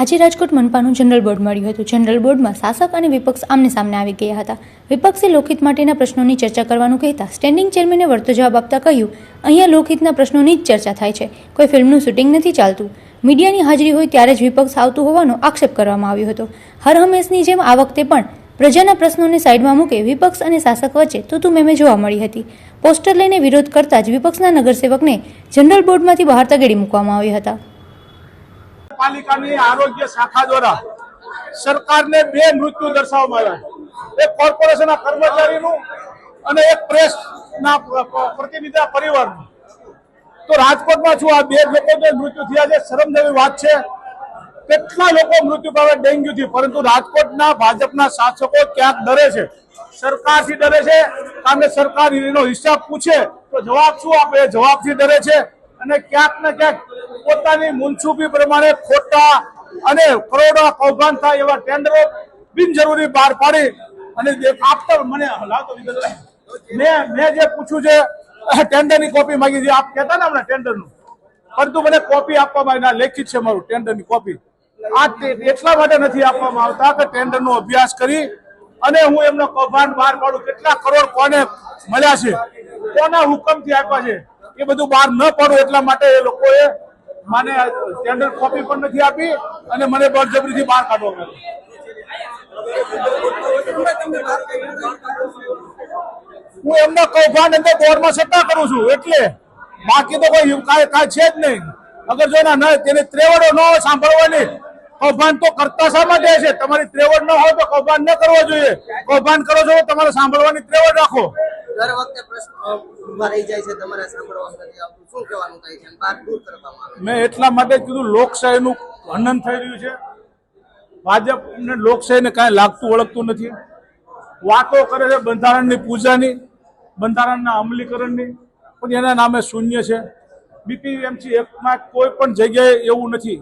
આજે Rajkot મનપાનું general board મળ્યું હતું. જનરલ બોર્ડમાં શાસક અને વિપક્ષ આમને સામને આવી ગયા હતા. વિપક્ષે લોકહિત માટેના પ્રશ્નોની ચર્ચા કરવાનું કહેતા સ્ટેન્ડિંગ ચેરમેને વળતો જવાબ આપતા કહ્યું, અહીંયા લોકહિતના પ્રશ્નોની જ ચર્ચા થાય છે. કોઈ ફિલ્મનું શૂટિંગ નથી ચાલતું. મીડિયાની હાજરી હોય ત્યારે જ વિપક્ષ આવતું હોવાનો આક્ષેપ કરવામાં આવ્યો હતો. હર હંમેશની જેમ આ વખતે પણ પ્રજાના પ્રશ્નોને સાઈડમાં મૂકે વિપક્ષ અને શાસક વચ્ચે તું મેમે જોવા મળી હતી. પોસ્ટર લઈને વિરોધ કરતા જ વિપક્ષના નગરસેવકને જનરલ બોર્ડમાંથી બહાર તગેડી મૂકવામાં આવ્યા હતા. પાલિકાની આરોગ્ય શાખા દ્વારા સરકારને બે મૃત્યુ દર્શાવવામાં આવ્યા. એક કોર્પોરેશનના કર્મચારીનું અને એક પ્રેસના પ્રતિનિધિના પરિવારનું. તો રાજકોટમાં શું આ બે લોકોને મૃત્યુ થયા છે. શરમ જેવી વાત છે. કેટલા લોકો મૃત્યુ પામે ડેન્ગ્યુથી? પરંતુ રાજકોટના ભાજપના શાસકો ક્યાંક ડરે છે. સરકારથી ડરે છે. કારણ સરકાર એનો હિસાબ પૂછે તો જવાબ શું આપે? જવાબથી ડરે છે. અને ક્યાંક ને ક્યાંક પોતાની મુનસુબી પ્રમાણે ખોટા અને કરોડો કૌભાંડ થાય એવા ટેન્ડરો બિનજરૂરી બહાર પાડી અને આપતા મને લાવતો મેં મેં જે પૂછ્યું છે ટેન્ડરની કોપી માંગી છે, આપ કહેતા ને હમણાં ટેન્ડરનું. પરંતુ મને કોપી આપવામાં ના લેખિત છે મારું ટેન્ડરની કોપી. આ એટલા માટે નથી આપવામાં આવતા કે ટેન્ડરનો અભ્યાસ કરી અને હું એમનો કૌભાંડ બહાર પાડું. કેટલા કરોડ કોને મળ્યા છે? કોના હુકમથી આપ્યા છે? એ બધું બહાર ન પાડું એટલા માટે એ લોકોએ મને ટેન્ડર કોપી પણ નથી આપી અને મને બળજબરીથી બહાર કાઢવામાં હું એમનો કૌભાંડ અંદર બોર્ડમાં સત્તા કરું છું, એટલે બાકી તો કોઈ કાંઈ છે જ નહીં. અગર જો ન- તેને ત્રેવડો ન હોય સાંભળવાની, કૌભાંડ તો કરતા શા માટે છે? તમારી ત્રેવડ ન હોય તો કૌભાંડ ન કરવો જોઈએ. કૌભાંડ કરો છો તમારે સાંભળવાની ત્રેવડ રાખો. દર વખતે પ્રશ્ન ઊભા રહી જાય છે, તમારે સાંભળવા શું કહેવાનું થાય છે? બાર દૂર કરવામાં મેં એટલા માટે કીધું, લોકશાહીનું હનન થઈ રહ્યું છે. ભાજપને લોકશાહીને કાંઈ લાગતું ઓળખતું નથી. વાતો કરે છે બંધારણની પૂજાની, બંધારણના અમલીકરણની, પણ એના નામે શૂન્ય છે. બીપીએમસી એકમાં કોઈ પણ જગ્યાએ એવું નથી.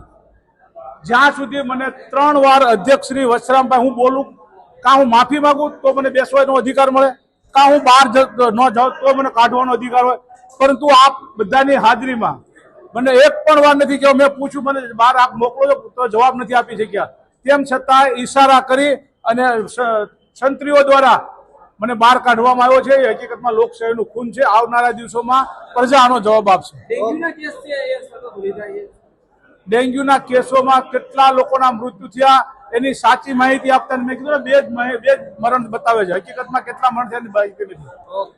જ્યાં સુધી મને ત્રણ વાર અધ્યક્ષ શ્રી વસરામભાઈ હું બોલું, કાં હું માફી માગું, તો મને બેસવાનો અધિકાર મળે. કાં હું બહાર જ- ન જાઉં તો મને કાઢવાનો અધિકાર હોય. પરંતુ આપ બધાની હાજરીમાં મને એક પણ વાર નથી કે મેં પૂછ્યું મને બહાર આપ મોકલો છો તો જવાબ નથી આપી શક્યા. તેમ છતાં ઈશારા કરી અને સંત્રીઓ દ્વારા મને બહાર કાઢવામાં આવ્યો છે. એ હકીકતમાં લોકશાહીનું ખૂન છે. આવનારા દિવસોમાં પ્રજા આનો જવાબ આપશે. ડેન્ગ્યુના કેસોમાં કેટલા લોકોના મૃત્યુ થયા? એની સાચી માહિતી આપતા મેં કીધું ને બે જ મરણ બતાવે છે. હકીકતમાં કેટલા મરણ થયા એની માહિતી નથી